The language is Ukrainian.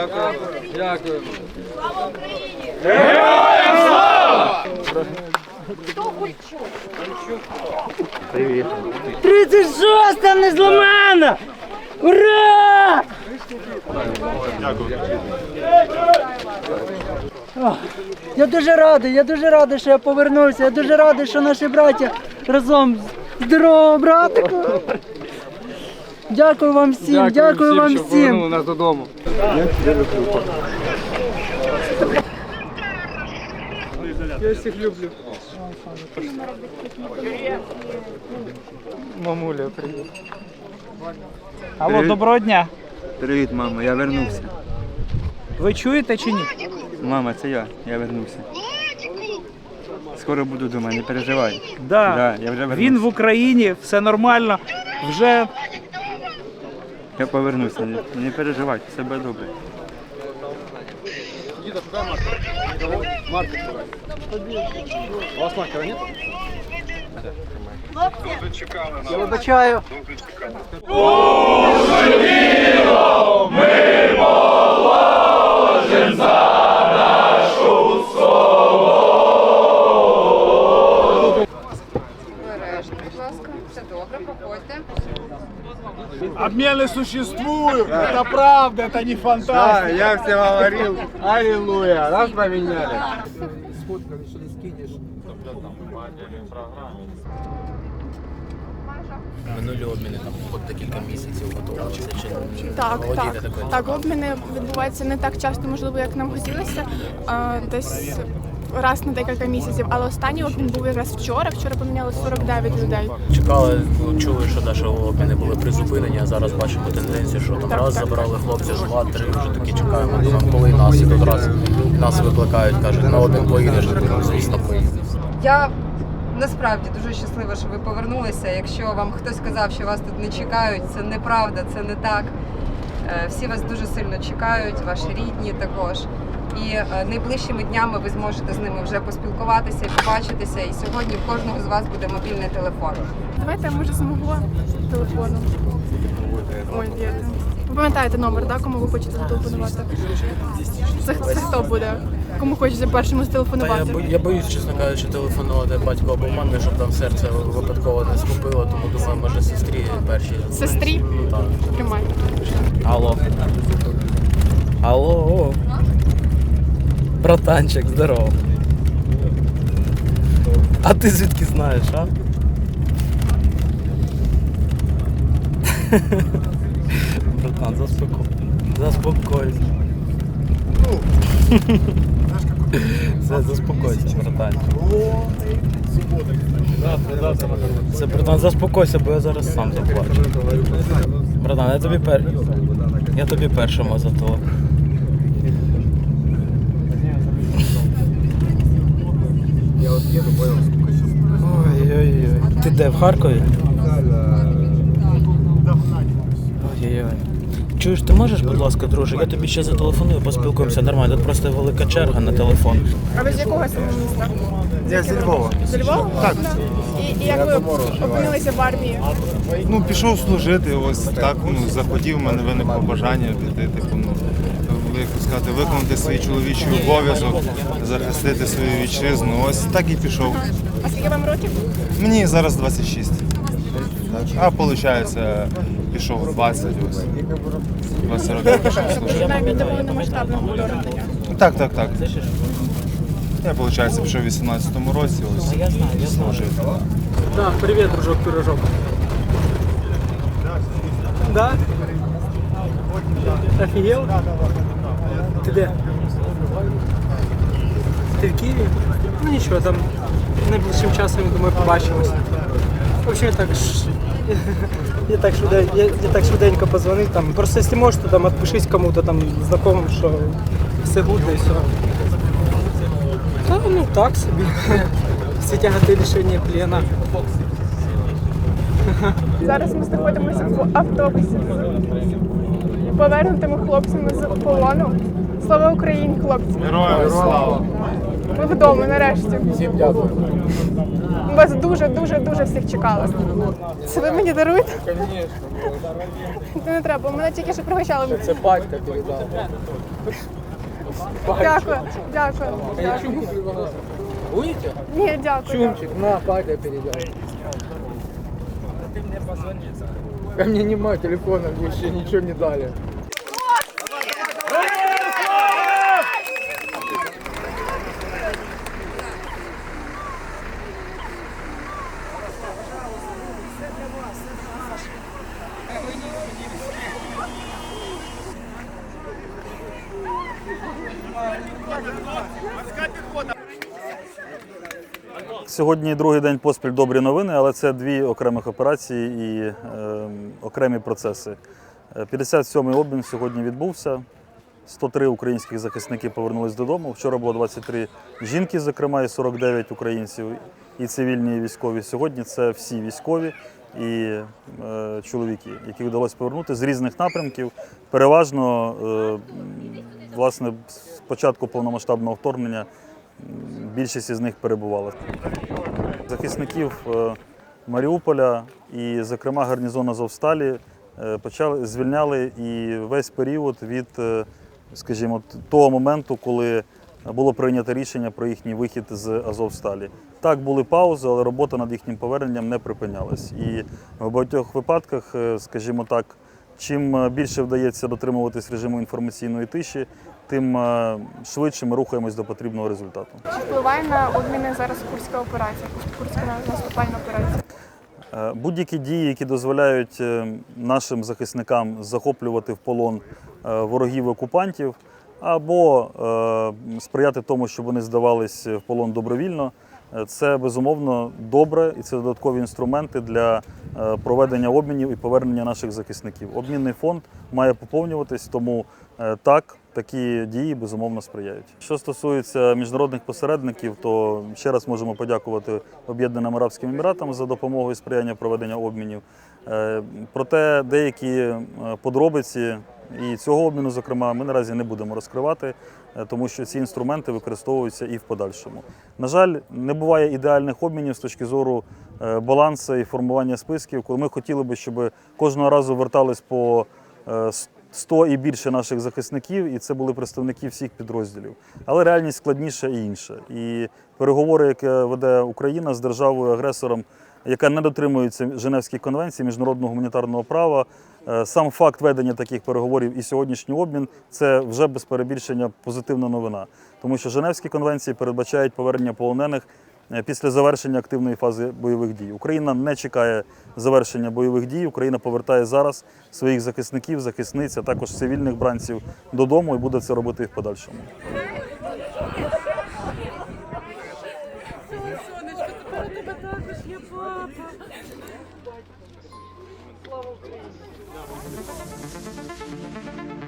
Дякую. Дякую. Привіт. 36 не зламана! Ура! Я дуже радий, я дуже радий, що я повернувся. Я дуже радий, що наші браття разом. Здорово, братику! Дякую вам всім, дякую, вам що повернули всім. нас додому. Я всіх люблю. Мамуля, привіт. Алло, доброго дня. Привіт, мама, я вернувся. Ви чуєте чи ні? Мама, це я, я вернувся. Скоро буду вдома, не переживай. Да. Да, я вже вернувся. Він в Україні, все нормально. Вже Я повернуся, не, не переживайте, все буде добре. У вас маркера нет? Я вибачаю. Бережно, Обмены существуют, это правда, это не фантастика. Да, я все говорил. Аллилуйя, нас поменяли. Минулі обміни там от декілька місяців готувалися чи Так, володієте так. такою? Так, обміни відбуваються не так часто, можливо, як нам хотілося. А, десь раз на декілька місяців. Але останній обмін був якраз вчора. Вчора поміняли 49 людей. Чекали, чули, що наші обміни були призупинені, а зараз бачимо тенденцію, що там Так, раз так. забрали хлопців, два, три, вже такі чекаємо. Думаємо, коли нас і тут раз нас викликають, кажуть, на обмін поїдеш, ну, звісно. Я насправді дуже щаслива, що ви повернулися. Якщо вам хтось сказав, що вас тут не чекають, це неправда, це не так. Е, Всі вас дуже сильно чекають, ваші рідні також. І е, найближчими днями ви зможете з ними вже поспілкуватися і побачитися. І сьогодні в кожного з вас буде мобільний телефон. Давайте, може, з мого телефону. Ой, є. Ви пам'ятаєте номер, так, кому ви хочете зателефонувати? Це, це хто буде? Кому хочеться першому Та я, зателефонувати? бо- я боюсь, чесно кажучи, телефонувати батько або мамі, щоб там серце випадково не скупило, тому думаю, може сестрі перші. Сестрі? Ну, так. Тримай. Алло. Алло. Братанчик, здорово. А ти звідки знаєш, а? Братан, заспокой. Заспокойся. Все, заспокойся, братанчик. Все, братан, заспокойся, бо я зараз сам заплачу. Братан, я тобі пер... Я тобі першому зато. Ой-ой-ой. Ти де в Харкові? Ой-ой-ой. Чуєш, ти можеш, будь ласка, друже, я тобі ще зателефоную, поспілкуємося нормально. Тут просто велика черга на телефон. А ви з якого міста? Я зі Львова. З Львова? Так. І, і як ви опинилися в армії? Ну, пішов служити, ось так, ну, захотів, в мене виникло бажання піти, типу, ну, сказати, виконати свій чоловічий обов'язок, захистити свою вітчизну. Ось так і пішов. А скільки вам років? Мені зараз 26. А виходить, пішов 20 ось. 20 років пішов служити. Навіть вторгнення. Так, так, так. Я, виходить, пішов у 18-му році, ось служив. Да, привет, дружок, пирожок. Да? Офигел? Ты где? Ти в Києві? Ну нічого, там найближчим часом, думаю, побачимось. В общем, я так, ш- я так, я, я так швиденько позвонив там. Просто якщо можеш, то там отпишись кому-то там знакомым, що все гуде і все. Та ну так собі. Всі тягати рішення плена. Зараз ми знаходимося в автобусі з повернутими хлопцями з полону. Слава Україні, хлопці! Героям слава! Ми вдома нарешті. Всім дякую. вас дуже, дуже, дуже всіх чекали. Це ви мені даруєте? Це не треба, мене тільки що пригощали. Це батька передав. Дякую, дякую. дякую. Будете? Ні, дякую. Чумчик, на, Паля передай. Ко мне нема телефона, вообще ничего не дали. Сьогодні другий день поспіль добрі новини, але це дві окремих операції і е, окремі процеси. Е, 57-й обмін сьогодні відбувся. 103 українських захисники повернулись додому. Вчора було 23 жінки, зокрема, і 49 українців, і цивільні, і військові. Сьогодні це всі військові і е, чоловіки, які вдалося повернути з різних напрямків. Переважно, е, власне, з початку повномасштабного вторгнення більшість із них перебувала. Захисників е, Маріуполя і, зокрема, гарнізон Азовсталі е, почали звільняли і весь період від, е, скажімо, того моменту, коли було прийнято рішення про їхній вихід з Азовсталі. Так, були паузи, але робота над їхнім поверненням не припинялась. І в багатьох випадках, скажімо так, чим е, більше вдається дотримуватись режиму інформаційної тиші, тим е, швидше ми рухаємось до потрібного результату. Чи впливає на обміни зараз курська операція, курська наступальна операція? Е, Будь-які дії, які дозволяють нашим захисникам захоплювати в полон ворогів окупантів, або сприяти тому, щоб вони здавались в полон добровільно, це безумовно добре і це додаткові інструменти для е, проведення обмінів і повернення наших захисників. Обмінний фонд має поповнюватись, тому е, так. Такі дії безумовно сприяють. Що стосується міжнародних посередників, то ще раз можемо подякувати Об'єднаним Арабським Еміратам за допомогу і сприяння проведення обмінів. Е, Проте деякі е, подробиці і цього обміну, зокрема, ми наразі не будемо розкривати, е, тому що ці інструменти використовуються і в подальшому. На жаль, не буває ідеальних обмінів з точки зору балансу і формування списків, коли ми хотіли би, щоб кожного разу вертались по е, 100 і більше наших захисників, і це були представники всіх підрозділів. Але реальність складніша і інша. І переговори, які веде Україна з державою-агресором, яка не дотримується Женевських конвенцій, міжнародного гуманітарного права, е, сам факт ведення таких переговорів і сьогоднішній обмін це вже без перебільшення позитивна новина. Тому що Женевські конвенції передбачають повернення полонених е, після завершення активної фази бойових дій. Україна не чекає завершення бойових дій. Україна повертає зараз своїх захисників, захисниць, а також цивільних бранців додому і буде це робити в подальшому. Thank you.